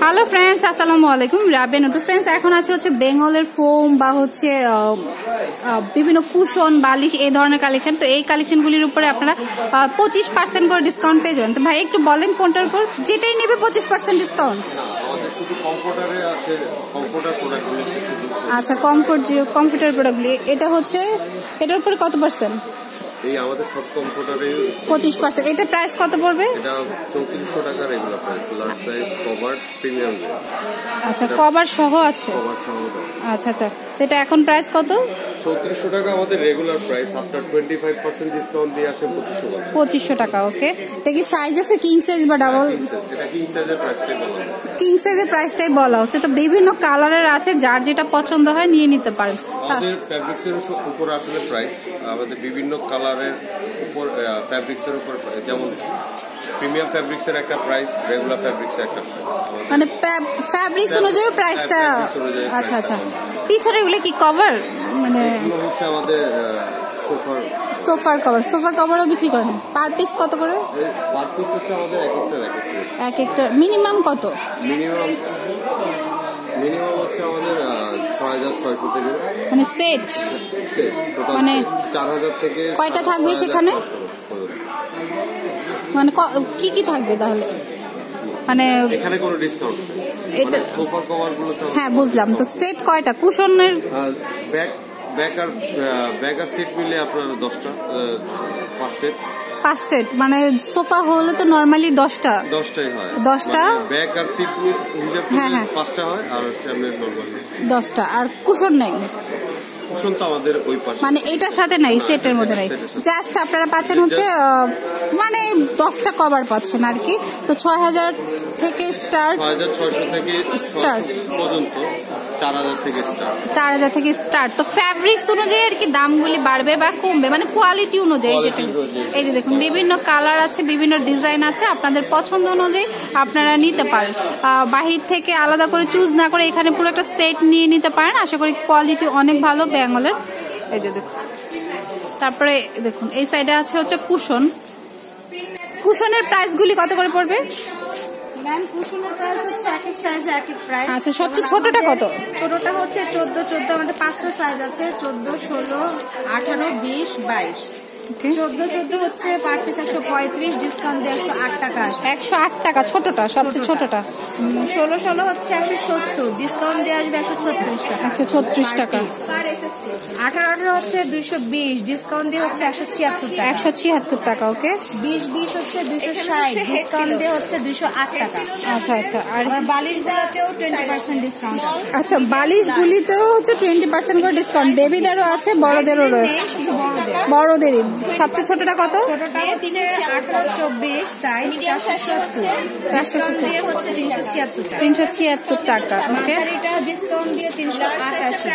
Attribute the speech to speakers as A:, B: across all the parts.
A: Hello friends আসসালামু আলাইকুম রাবেন তো ফ্রেন্ডস এখন আছে হচ্ছে বেঙ্গলের ফোম বা হচ্ছে বিভিন্ন কুশন, বালিশ, এই ধরনের কালেকশন তো এই কালেকশনগুলির উপরে আপনারা পঁচিশ পার্সেন্ট করে ডিসকাউন্ট পেয়ে যাবেন। তো ভাই, একটু বলেন কোনটার উপর? যেটাই নেবে পঁচিশ পার্সেন্ট ডিসকাউন্ট আচ্ছা কমফোর্ট কম্পিউটার প্রোডাক্টগুলি এটা হচ্ছে এটার উপরে কত পার্সেন্ট
B: এই আমাদের সব কম্পিউটারে
A: পঁচিশ পার্সেন্ট। এটা প্রাইস কত পড়বে?
B: এটা চৌত্রিশশো টাকা regular price large size cover premium
A: আচ্ছা কভার সহ আছে?
B: কভার সহ।
A: আচ্ছা আচ্ছা। এটা এখন প্রাইস কত?
B: চৌত্রিশশো টাকা আমাদের regular price after twenty five percent discount দিয়ে আসে পঁচিশশো টাকা।
A: পঁচিশশো টাকা ওকে এটা কি সাইজ আছে কিং সাইজ বা ডাবল
B: কিং সাইজের প্রাইসটাই বলা
A: হচ্ছে। তো বিভিন্ন কালারের আছে যার যেটা পছন্দ হয় নিয়ে নিতে পারেন।
B: আমাদের ফ্যাব্রিক্স এর উপর আসলে প্রাইস আমাদের বিভিন্ন কালারের উপর ফ্যাব্রিক্স এর উপর যেমন প্রিমিয়াম ফ্যাব্রিক্স এর একটা প্রাইস রেগুলার ফ্যাব্রিক্স এর একটা প্রাইস
A: মানে ফ্যাব্রিক্স অনুযায়ী প্রাইসটা আচ্ছা আচ্ছা। পিছনে এগুলো কি কভার মানে
B: হচ্ছে আমাদের সোফার
A: সোফার কভার। সোফার কভারও বিক্রি করেন? পার পিস কত করে?
B: পার পিস হচ্ছে আমাদের এক একটা এক একটা।
A: মিনিমাম কত?
B: মিনিমাম মিনিমাম হচ্ছে আমাদের থেকে।
A: মানে সেট?
B: সেট
A: মানে-
B: থেকে
A: কয়টা থাকবে সেখানে? মানে ক- কি কি থাকবে তাহলে? মানে
B: এখানে কোনো ডিসকাউন্ট
A: এটা
B: কভারগুলো
A: হ্যাঁ বুঝলাম। তো সেট কয়টা? কুশনের?
B: ব্যাক ব্যাক আর ব্যাক আর সিট মিলে আপনার দশটা আহ, পাঁচ সেট
A: পাঁচ সেট মানে সোফা হলে তো নর্মালি দশটা।
B: দশটাই হয়।
A: দশটা?
B: ব্যাক আর সিট হিসাব
A: হ্যাঁ, হ্যাঁ।
B: পাঁচটা হয় আর হচ্ছে আপনার নর্মালি
A: দশটা আর কুশন নেই?
B: কুশন তো আমাদের ওই পাশে।
A: মানে এটার সাথে নাই সেটের মধ্যে নাই। জাস্ট আপনারা পাচ্ছেন হচ্ছে মানে দশটা কভার পাচ্ছেন আর কি। তো ছয় হাজার থেকে স্টার্ট
B: ছয় হাজার ছয়শো থেকে. ছয়শো পর্যন্ত। চার হাজার থেকে স্টার্ট
A: তো ফ্যাব্রিক্স অনুযায়ী আর কি দামগুলি বাড়বে বা কমবে? মানে কোয়ালিটি অনুযায়ী যেটা এই যে দেখুন বিভিন্ন কালার আছে বিভিন্ন ডিজাইন আছে আপনাদের পছন্দ অনুযায়ী আপনারা নিতে পারেন। বাহির থেকে আলাদা করে চুজ না করে এখানে পুরো একটা সেট নিয়ে নিতে পারেন। আশা করি কোয়ালিটি অনেক ভালো বেঙ্গলের। এই যে দেখুন। তারপরে দেখুন এই সাইডে আছে হচ্ছে কুশন। কুশনের প্রাইসগুলি কত করে পড়বে?
C: ম্যাম কুশনের প্রাইস হচ্ছে এক এক সাইজে এক এক প্রাইস
A: আচ্ছা, সবচেয়ে ছোটটা কত?
C: ছোটটা হচ্ছে চোদ্দ চোদ্দ আমাদের পাঁচটা সাইজ আছে চোদ্দ ষোলো আঠারো বিশ বাইশ. চোদ্দ চোদ্দ হচ্ছে পার পিস একশো পঁয়ত্রিশ ডিসকাউন্ট একশো আট টাকা
A: একশো আট টাকা ছোটটা সবচেয়ে ছোটটা।
C: ষোলো ষোলো হচ্ছে একশো সত্তর ডিসকাউন্ট দিয়ে আসবে একশো ছত্রিশ টাকা।
A: একশো ছত্রিশ টাকা।
C: আঠারো আঠারো হচ্ছে দুইশো বিশ ডিসকাউন্ট দিয়ে হচ্ছে একশো ছিয়াত্তর টাকা।
A: একশো ছিয়াত্তর টাকা ওকে
C: বিশ বিশ হচ্ছে দুইশো ষাট ডিসকাউন্ট দিয়ে হচ্ছে দুইশো আট টাকা।
A: আচ্ছা আচ্ছা আর
C: টোয়েন্টি পার্সেন্ট ডিসকাউন্ট
A: আচ্ছা বালিশ গুলিতেও হচ্ছে টোয়েন্টি পার্সেন্ট করে ডিসকাউন্ট বেবিদেরও আছে বড়দেরও রয়েছে।
C: বড়দের।
A: বড়দেরই। সবচেয়ে ছোটটা কত?
C: ছোটটা হচ্ছে আঠারো চব্বিশ সাইজ চারশো সত্তর। হচ্ছে তিনশো ছিয়াত্তর টাকা।
A: তিনশো ছিয়াত্তর টাকা ওকে
C: মাঝারিটা ডিসকাউন্ট দিয়ে তিনশো আটাশি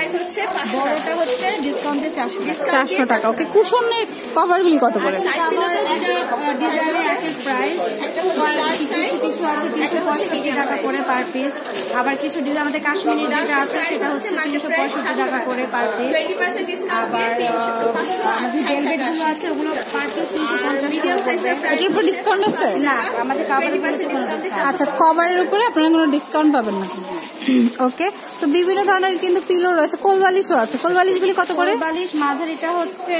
C: বড়টা হচ্ছে ডিসকাউন্ট দিয়ে চারশো
A: চারশো টাকা ওকে কুশনের কভারগুলি কত করে?
C: ডিজাইনের এক এক প্রাইস কিছু কিছু আছে তিনশো পঁয়ষট্টি টাকা করে পার পিস আবার কিছু ডিজাইন আমাদের কাশ্মীরি যেটা আছে সেটা হচ্ছে তিনশো পঁয়ষট্টি টাকা করে পার পিস আবার আমাদের ভেলভেটগুলো আছে ওগুলো পার পিস তিনশো পঞ্চাশ
A: এটার উপর ডিসকাউন্ট আছে?
C: না আমাদের কাপড়ের
A: আচ্ছা কভারের উপরে আপনারা কোনো ডিসকাউন্ট পাবেন না। ওকে তো বিভিন্ন ধরনের কিন্তু পিলো রয়েছে। কোলবালিশও আছে। কোলবালিশগুলি কত করে?
C: বালিশ মাঝারিটা হচ্ছে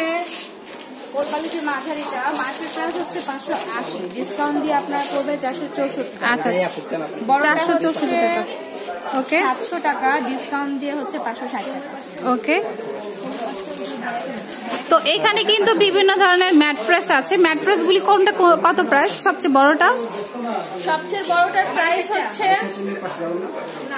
C: ওর বালিশের মাঝারিটা মাছের প্রাইস হচ্ছে পাঁচশো আশি। ডিসকাউন্ট দিয়ে আপনার পড়বে চারশো চৌষট্টি
A: আচ্ছা চারশো চৌষট্টি টাকা। ওকে
C: সাতশো টাকা। ডিসকাউন্ট দিয়ে হচ্ছে পাঁচশো ষাট টাকা।
A: ওকে তো এখানে কিন্তু বিভিন্ন ধরনের ম্যাট্রেস আছে। ম্যাট্রেস গুলি কোনটা কত প্রাইস? সবচেয়ে বড়টা?
D: সবচেয়ে বড়টার প্রাইস হচ্ছে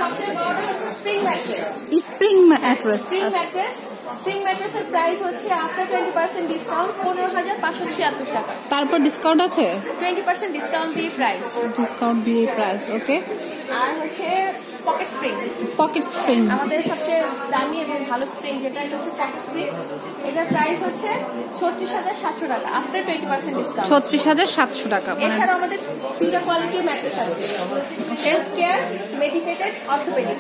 D: সবচেয়ে বড়টা হচ্ছে spring mattress
A: spring mattress
D: spring mattress spring ম্যাট্রেসের price হচ্ছে আফটার টোয়েন্টি পার্সেন্ট ডিসকাউন্ট পনেরো হাজার পাঁচশো ছিয়াত্তর টাকা।
A: তারপর ডিসকাউন্ট আছে?
D: টোয়েন্টি পার্সেন্ট ডিসকাউন্ট দিয়ে প্রাইস।
A: ডিসকাউন্ট দিয়ে প্রাইস ওকে।
D: আর হচ্ছে পকেট স্প্রিং।
A: Pocket spring.
D: আমাদের সবচেয়ে দামি এবং ভালো স্প্রিং যেটা এটা হচ্ছে পকেট স্প্রিং। এটার প্রাইস হচ্ছে ছত্রিশ হাজার সাতশো টাকা আফটার টোয়েন্টি পার্সেন্ট ডিসকাউন্ট
A: ছত্রিশ হাজার সাতশো টাকা মানে
D: এছাড়া আমাদের তিনটা কোয়ালিটির ম্যাট্রেস আছে। হেলথ কেয়ার মেডিকেটেড অর্থোপেডিক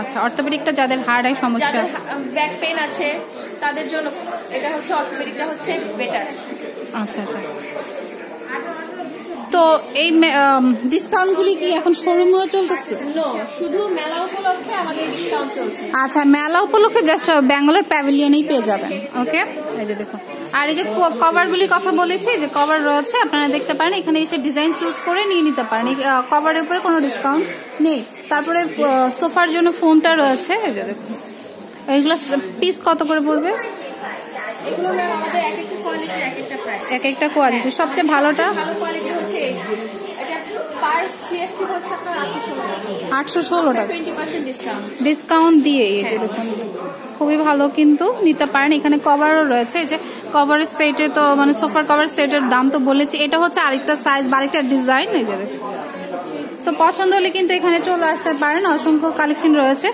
A: আচ্ছা অর্থোপেডিকটা যাদের হার্ড আই সমস্যা।
D: ব্যাক পেন আছে তাদের জন্য এটা হচ্ছে অর্থোপেডিকটা হচ্ছে বেটার
A: আচ্ছা আচ্ছা। তো এই ডিসকাউন্টগুলি কি এখন শোরুমেও চলতেছে?
D: শুধু মেলা উপলক্ষে আমাদের ডিসকাউন্ট চলছে।
A: আচ্ছা মেলা উপলক্ষে জাস্ট ব্যাঙ্গালোর প্যাভিলিয়নেই পেয়ে যাবেন ওকে এই যে দেখুন। আর এই যে কভারগুলির কথা বলেছি যে কভার রয়েছে আপনারা দেখতে পারেন এখানে এসে ডিজাইন চুজ করে নিয়ে নিতে পারেন। কভারের উপরে কোনো ডিসকাউন্ট নেই। তারপরে সোফার জন্য ফোনটা রয়েছে এই যে দেখুন। এইগুলো পিস কত করে পড়বে?
D: এগুলো ম্যাম আমাদের এক একটা কোয়ালিটির এক একটা প্রাইস
A: এক একটা কোয়ালিটি সবচেয়ে ভালোটা?
D: ভালো কোয়ালিটি হচ্ছে এইচডি এটা পার সিএফপি হচ্ছে আপনার আটশো টাকা। পার্সেন্ট ডিসকাউন্ট
A: ডিসকাউন্ট দিয়ে এই যে খুবই ভালো কিন্তু নিতে পারেন। এখানে কভারও রয়েছে। এই যে কভারের সেটে তো মানে সোফার কভার সেটের দাম তো বলেছি। এটা হচ্ছে আরেকটা সাইজ বা আরেকটা ডিজাইন এই যে তো পছন্দ হলে কিন্তু এখানে চলে আসতে পারেন। অসংখ্য কালেকশন রয়েছে।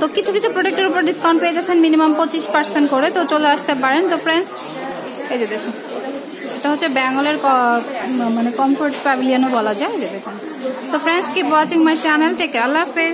A: তো কিছু কিছু প্রোডাক্টের উপর ডিসকাউন্ট পেয়ে যাচ্ছেন মিনিমাম পঁচিশ পার্সেন্ট করে, তো চলে আসতে পারেন। তো ফ্রেন্ডস এই যে দেখুন, এটা হচ্ছে ব্যাঙ্গলের মানে কমফোর্ট প্যাভিলিয়নও বলা যায় যে দেখুন। তো friends keep watching my channel take আল্লাহ হাফেজ।